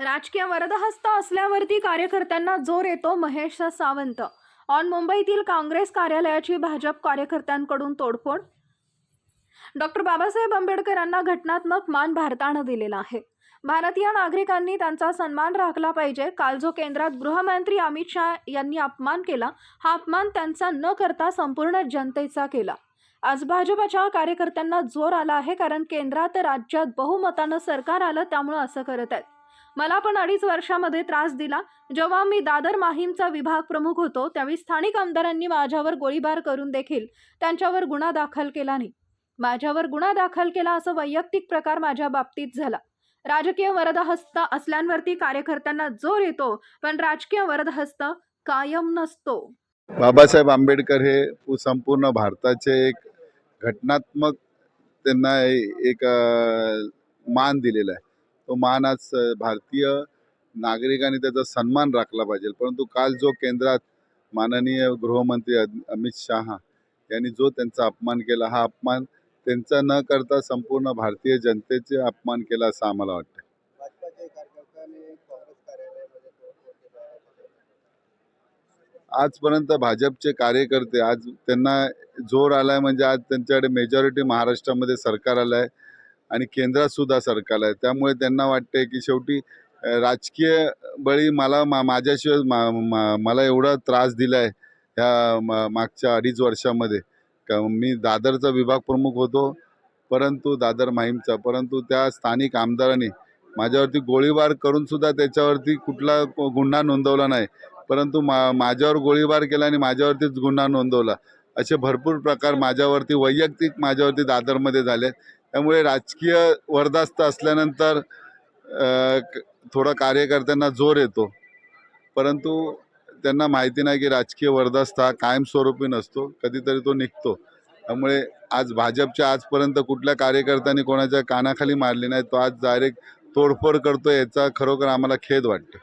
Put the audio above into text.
राजकीय वरदहस्त असल्यावरती कार्यकर्त्यांना जोर येतो महेश सावंत. ऑन मुंबईतील काँग्रेस कार्यालयाची भाजप कार्यकर्त्यांकडून तोडफोड? डॉक्टर बाबासाहेब आंबेडकरांना घटनात्मक मान भारतानं दिलेला आहे. भारतीय नागरिकांनी त्यांचा सन्मान राखला पाहिजे. काल जो केंद्रात गृहमंत्री अमित शहा यांनी अपमान केला हा अपमान त्यांचा न करता संपूर्ण जनतेचा केला. आज भाजपाच्या कार्यकर्त्यांना जोर आला आहे कारण केंद्रात राज्यात बहुमतानं सरकार आलं त्यामुळं असं करत आहेत. मला पण अडीच वर्षामध्ये त्रास दिला. जेव्हा मी दादर माहीमचा विभाग प्रमुख होतो त्यावेळी स्थानिक आमदारांनी माझ्यावर गोळीबार करून देखील त्यांच्यावर गुन्हा दाखल केला नाही. माझ्यावर गुन्हा दाखल केला असं वैयक्तिक प्रकार माझ्या बाबतीत झाला. राजकीय वरदहस्त असल्यांवरती कार्यकर्त्यांना जोर येतो पण राजकीय वरदहस्त कायम नसतो. बाबासाहेब आंबेडकर हे संपूर्ण भारताचे एक घटनात्मक त्यांना एक मान दिलेला आहे. तो मान आज भारतीय नागरिकांनी त्याचा सन्मान राखला पाहिजे. परंतु काल जो केंद्रात माननीय गृहमंत्री अमित शहा यांनी जो त्यांचा अपमान केला हा अपमान त्यांचा न करता संपूर्ण भारतीय जनतेचे अपमान केला असं आम्हाला वाटतं. आजपर्यंत भाजपचे कार्यकर्ते आज त्यांना जोर आलाय म्हणजे आज त्यांच्याकडे मेजॉरिटी महाराष्ट्रामध्ये सरकार आलं आहे आणि केंद्रात सुद्धा सरकार आहे. त्यामुळे त्यांना वाटते की शेवटी राजकीय बळी मला मा माझ्याशिवाय मा, मा, मला एवढा त्रास दिला आहे ह्या मा- मागच्या अडीच वर्षामध्ये. का मी दादरचा विभाग प्रमुख होतो परंतु दादर माहीमचा परंतु त्या स्थानिक आमदारांनी माझ्यावरती गोळीबार करून सुद्धा त्याच्यावरती कुठला गुन्हा नोंदवला नाही. परंतु मा माझ्यावर गोळीबार केला आणि माझ्यावरतीच गुन्हा नोंदवला. असे भरपूर प्रकार माझ्यावरती वैयक्तिक माझ्यावरती दादरमध्ये झाले त्यामुळे राजकीय वरदास्त असल्यानंतर थोडा कार्यकर्त्यांना जोर येतो. परंतु त्यांना माहिती नाही की राजकीय वरदास्त हा कायमस्वरूपी नसतो कधीतरी तो निघतो. त्यामुळे आज भाजपच्या आजपर्यंत कुठल्या कार्यकर्त्यांनी कोणाच्या कानाखाली मारली नाही तो आज डायरेक्ट तोडफोड करतो याचा खरोखर आम्हाला खेद वाटतो